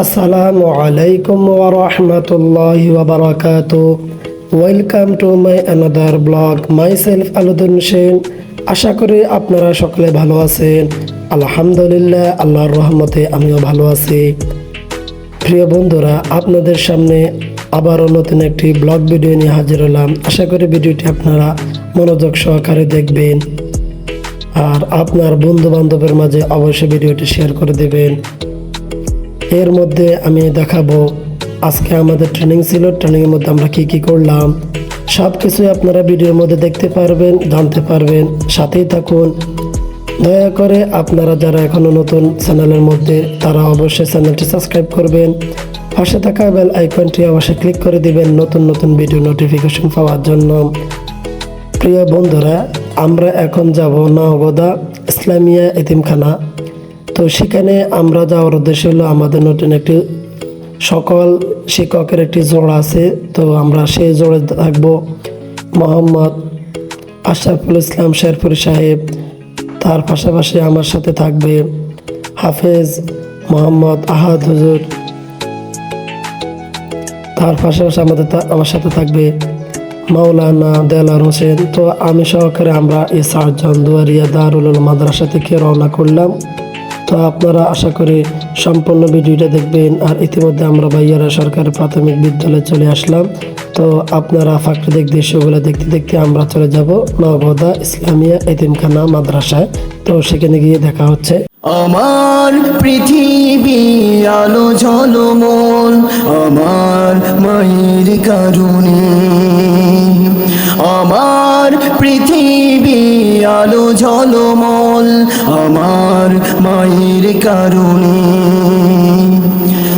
আসসালামু আলাইকুম ওয়া রাহমাতুল্লাহি ওয়া বারাকাতু welcome to my another blog মাই সেলফ আলুদুন সেন আশা করি আপনারা সকলে ভালো আছেন। আলহামদুলিল্লাহ, আল্লাহর রহমতে আমিও ভালো আছি। প্রিয় বন্ধুরা, আপনাদের সামনে আবারও নতুন একটি ব্লগ ভিডিও নিয়ে হাজির হলাম। আশা করি ভিডিওটি আপনারা মনোযোগ সহকারে দেখবেন। আর আপনার বন্ধু বান্ধবের মাঝে অবশ্যই ভিডিওটি শেয়ার করে দেবেন। এর মধ্যে আমি দেখাবো আজকে আমাদের ট্রেনিং ছিল ট্রেনিংয়ের মধ্যে আমরা কী কী করলাম। সব কিছুই আপনারা ভিডিওর মধ্যে দেখতে পারবেন, জানতে পারবেন। সাথেই থাকুন। দয়া করে আপনারা যারা এখনও নতুন চ্যানেলের মধ্যে, তারা অবশ্যই চ্যানেলটি সাবস্ক্রাইব করবেন। পাশে থাকা বেল আইকনটি অবশ্যই ক্লিক করে দিবেন নতুন নতুন ভিডিও নোটিফিকেশন পাওয়ার জন্য। প্রিয় বন্ধুরা, আমরা এখন যাব নওগদা ইসলামিয়া এতিমখানা। তো সেখানে আমরা যাওয়ার উদ্দেশ্য হলো আমাদের নতুন একটি সকল শিক্ষকের একটি জোড় আছে। তো আমরা সেই জোড়ে থাকব মোহাম্মদ আশরাফুল ইসলাম শেরপুরি সাহেব। তার পাশাপাশি আমার সাথে থাকবে হাফেজ মোহাম্মদ আহাদ হুজুর। তার পাশাপাশি আমাদের আমার সাথে থাকবে মাওলানা দেলার হোসেন। তো আমি সহকারে আমরা এই সাতজন দুয়ারিয়া দারুল মাদ্রাসা থেকে রওনা করলাম। তো আপনারা আশা করি সম্পূর্ণ ভিডিওটা দেখবেন। আর ইতিমধ্যে আমরা ভাইয়ারা সরকারি প্রাথমিক বিদ্যালয়ে চলে আসলাম। তো আপনারা প্রাকৃতিক দৃশ্যগুলো দেখতে দেখতে আমরা চলে যাব নবদা ইসলামিয়া এতিমখানা মাদ্রাসায়। তো সেখানে গিয়ে দেখা হচ্ছে। আমার পৃথিবী আলো ঝলমল, আমার মায়ের কারণে। আমার পৃথিবী আলো ঝলমল আমার মায়ের কারণে।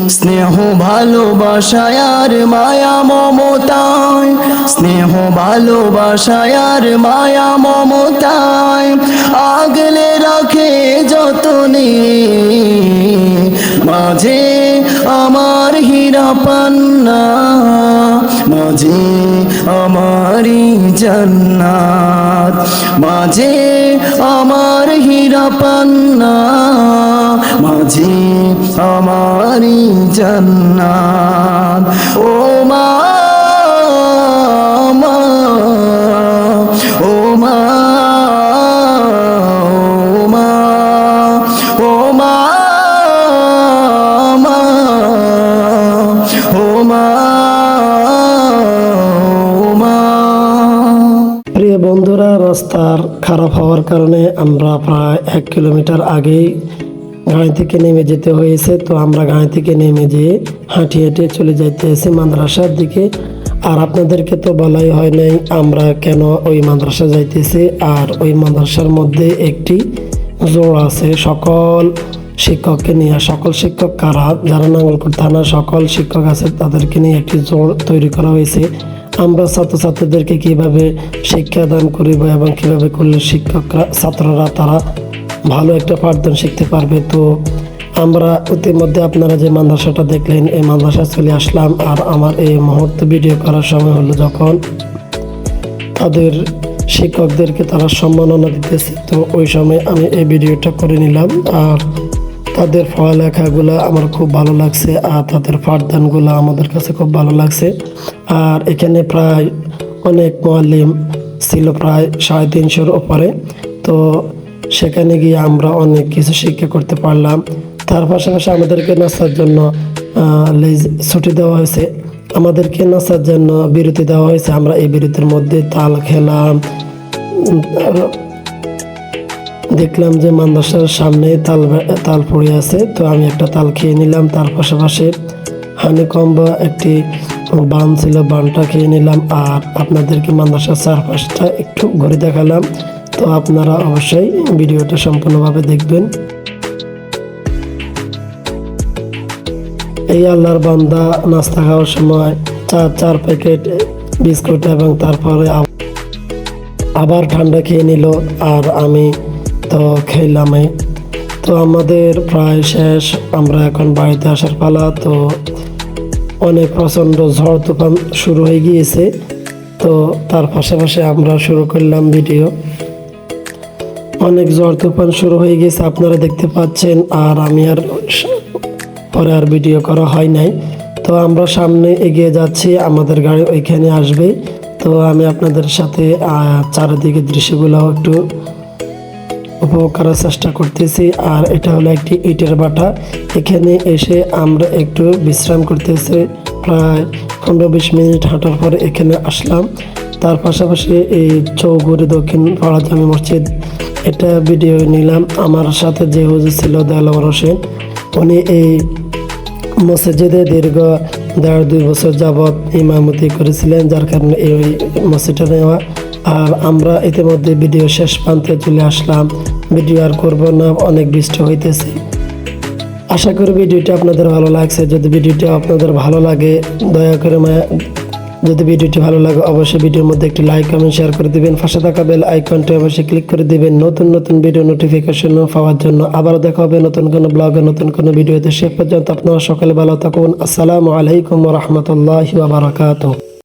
স্নেহ ভালোবাসায় আর মায়া মমতায়। স্নেহ ভালোবাসায় আর মায়া মমতায়। আগলে রাখে যতনে। মাঝে আমার হীরা পান্না মাঝে আমারি জান্নাত মাঝে আমার হীরা পান্না মাঝে আমারি জান্নাত। ও মা, বন্ধুরা রাস্তার খারাপ হওয়ার কারণে আমরা প্রায় এক কিলোমিটার আগেই গাড়ি থেকে নেমে যেতে হয়েছে। তো আমরা গাড়ি থেকে নেমে যেয়ে হাঁটি হাঁটিয়ে চলে যাইতে যাইতেছি মাদ্রাসার দিকে। আর আপনাদেরকে তো বলাই হয় নাই আমরা কেন ওই মাদ্রাসা যাইতেছি। আর ওই মাদ্রাসার মধ্যে একটি জোড় আছে, সকল শিক্ষককে নিয়ে, সকল শিক্ষক কারা? যারা নাঙ্গলকোট থানা, সকল শিক্ষক আছে, তাদেরকে নিয়ে একটি জোর তৈরি করা হয়েছে। আমরা ছাত্রছাত্রীদেরকে কীভাবে শিক্ষাদান করিব এবং কীভাবে করলে শিক্ষকরা, ছাত্ররা তারা ভালো একটা পাঠদান শিখতে পারবে? তো আমরা ইতিমধ্যে আপনারা যে মাদ্রাসাটা দেখলেন, এই মাদ্রাসা চলে আসলাম। আর আমার এই মুহূর্তে ভিডিও করার সময় হলো যখন তাদের শিক্ষকদেরকে তারা সম্মাননা দিতেছে, তো ওই সময় আমি এই ভিডিওটা করে নিলাম। আর তাদের পড়ালেখাগুলো আমার খুব ভালো লাগছে, আর তাদের পাঠদানগুলো আমাদের কাছে খুব ভালো লাগছে। আর এখানে প্রায় অনেক মোয়াল্লিম ছিল, প্রায় সাড়ে তিনশোর ওপরে তো সেখানে গিয়ে আমরা অনেক কিছু শিক্ষা করতে পারলাম। তার পাশাপাশি আমাদেরকে নাচার জন্য লেজ ছুটি দেওয়া হয়েছে। আমাদেরকে নাচার জন্য বিরতি দেওয়া হয়েছে। আমরা এই বিরতির মধ্যে তাল খেলাম দেখলাম যে মাদ্রাসার সামনে তাল তাল পড়ে আছে, তো আমি একটা তাল খেয়ে নিলাম। তার পাশাপাশি হানিকম্ব একটি বান ছিল, বানটা খেয়ে নিলাম। আর আপনাদেরকে মাদ্রাসার চারপাশটা একটু ঘুরে দেখালাম, তো আপনারা অবশ্যই ভিডিওটা সম্পূর্ণভাবে দেখবেন। এই আল্লাহর বান্দা নাস্তা খাওয়ার সময় চার চার প্যাকেট বিস্কুট এবং তারপরে আবার ঠান্ডা খেয়ে নিল। আর আমি তো খেলামই তো আমাদের প্রায় শেষ। আমরা এখন বাড়িতে আসার পালা। তো অনেক প্রচণ্ড ঝড় তুফান শুরু হয়ে গিয়েছে। তো তার পাশাপাশি আমরা শুরু করলাম ভিডিও। অনেক ঝড় তুফান শুরু হয়ে গেছে আপনারা দেখতে পাচ্ছেন। আর আমি আর পরে আর ভিডিও করা হয় নাই। তো আমরা সামনে এগিয়ে যাচ্ছি, আমাদের গাড়ি ওইখানে আসবে। তো আমি আপনাদের সাথে চারিদিকে দৃশ্যগুলো একটু উপভোগ করার চেষ্টা করতেছি। আর এটা হলো একটি ইটের বাটা। এখানে এসে আমরা একটু বিশ্রাম করতেছি। প্রায় পনেরো বিশ মিনিট হাঁটার পর এখানে আসলাম। তার পাশাপাশি এই চৌগুড়ি দক্ষিণ পাড়া জামি মসজিদ। এটা ভিডিও নিলাম। আমার সাথে যে হুজুর ছিল দেলাওয়ার হোসেন উনি এই মসজিদে দীর্ঘ দেড় দুই বছর যাবৎ ইমামতি করেছিলেন, যার কারণে এই মসজিদটা নেওয়া। আর আমরা ইতিমধ্যে ভিডিও শেষ প্রান্তে চলে আসলাম। ভিডিও আর করব না, অনেক বৃষ্টি হইতেছে। আশা করি ভিডিওটি আপনাদের ভালো লাগছে। যদি ভিডিওটি আপনাদের ভালো লাগে, দয়া করে মায়া, যদি ভিডিওটি ভালো লাগে, অবশ্যই ভিডিওর মধ্যে একটি লাইক, কমেন্ট, শেয়ার করে দিবেন। পাশে থাকা বেল আইকনটি অবশ্যই ক্লিক করে দিবেন। নতুন নতুন ভিডিও নোটিফিকেশন পাওয়ার জন্য আবার দেখা হবে নতুন কোনো ব্লগে, নতুন কোনো ভিডিওতে। সে পর্যন্ত আপনারা সকালে ভালো থাকুন। আসসালামু আলাইকুম রহমতুল্লাহ বারাকাতুহ।